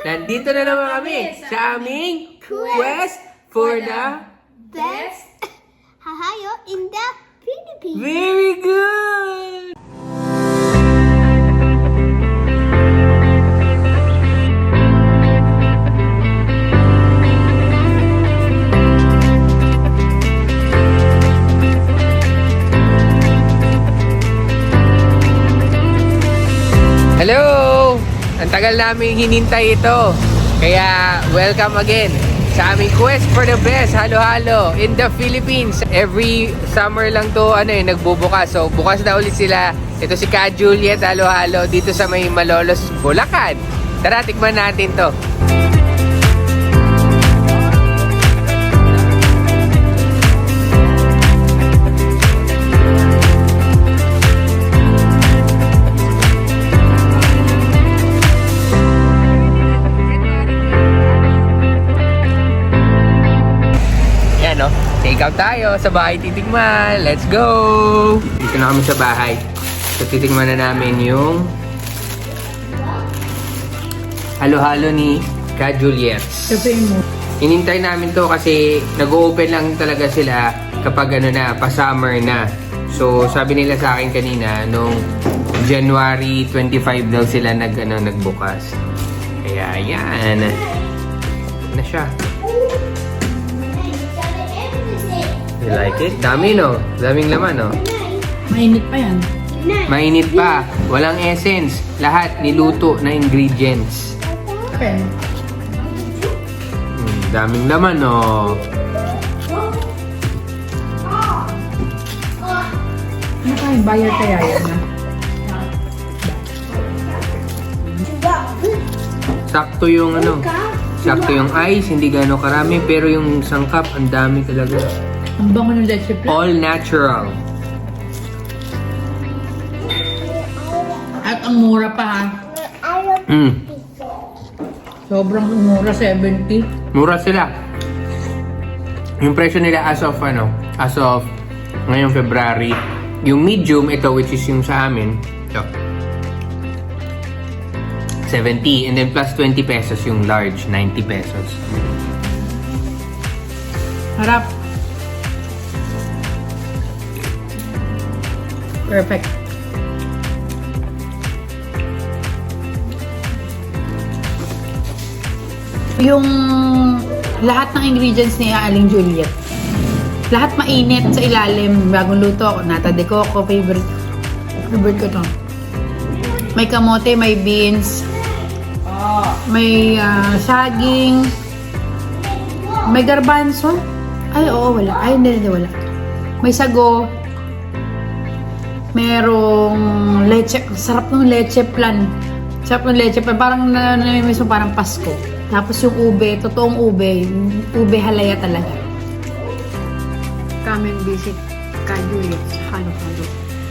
Nandito na naman kami sa aming quest for the... Best Hahayo in the Philippines. Very good! Hello! Ang tagal namin hinintay ito. Kaya welcome again sa aming quest for the best halo-halo in the Philippines. Every summer lang to ano eh, nagbubukas. So bukas na ulit sila. Ito si Ka Juliet halo-halo dito sa may Malolos, Bulacan. Tara, tikman natin to. Take out tayo sa bahay titikman. Let's go! Dito na kami sa bahay. So titikman na namin yung halo-halo ni Ka Juliet's. Sabihin mo. Inintay namin to kasi nag-open lang talaga sila kapag ano na, pa-summer na. So, sabi nila sa akin kanina, nung January 25 daw sila nag, ano, nagbukas. Kaya, yan. Na siya. You like it? Dami, no? Daming laman, no? Mainit pa yan. Mainit pa. Walang essence. Lahat niluto na ingredients. Pen. Hmm, daming laman, no? Ano kayong bayad kaya yan na? Sakto yung ano, sakto yung ice, hindi gano'ng karami, pero yung sangkap, ang dami talaga. Ang bango ng leche plan. All natural. At ang mura pa ha. Mm. Sobrang mura, 70. Mura sila. Yung presyo nila as of ano, as of ngayong February, yung medium, ito which is yung sa amin, ito. 70 and then plus 20 pesos yung large, 90 pesos. Harap. Perfect. Yung lahat ng ingredients ni Aling Juliet. Lahat mainit sa ilalim. Bagong luto. Nata de coco, favorite. Favorite ko to. May kamote, may beans. May ah, saging. May garbanzo. Ay, oo, wala. Ay, hindi, hindi, wala. May sago. Merong leche. Sarap ng leche plan. Sarap ng leche plan. Parang na, namimiss mo parang Pasko. Tapos yung ube, totoong ube. Ube halaya talaga. come and visit Kayulit sa Halo Halo.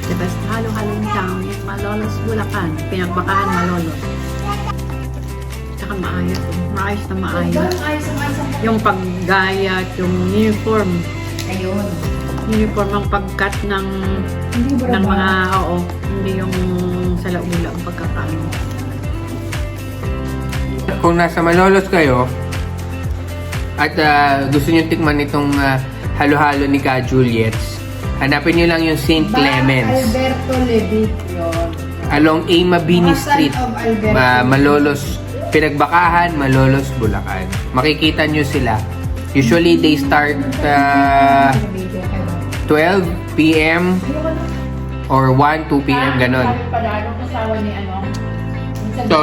The best Halo Halo in town is Malolos, Bulacan. Pinagbakahan Malolos. Tsaka maayos. eh. Maayos na maayos. Yung paggayat, yung uniform. Ayun. Uniform ang pagkat ng Hindi ng mga, oo, hindi yung sa laula ang pagkakaano. Kung nasa Malolos kayo at ah, gusto niyo tikman itong ah, halo-halo ni Ka Juliet's, hanapin niyo lang yung St. Clements Alberto Levi. Yun. along A. Mabini Street. Ma- Malolos, Pinagbakahan, Malolos, Bulacan. Makikita nyo sila. Usually, they start ah, 12 p.m. or 1, 2 p.m. ganon. Ito?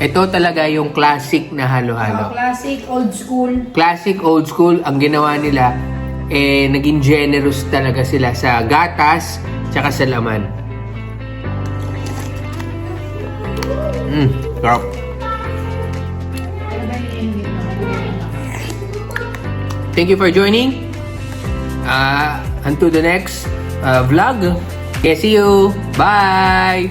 Ito talaga yung classic na halo-halo. Classic, old school. Classic, old school, ang ginawa nila, eh, naging generous talaga sila sa gatas, tsaka sa laman. Mm, sarap. Thank you for joining. Uh, until the next uh, vlog. Okay, see you. Bye!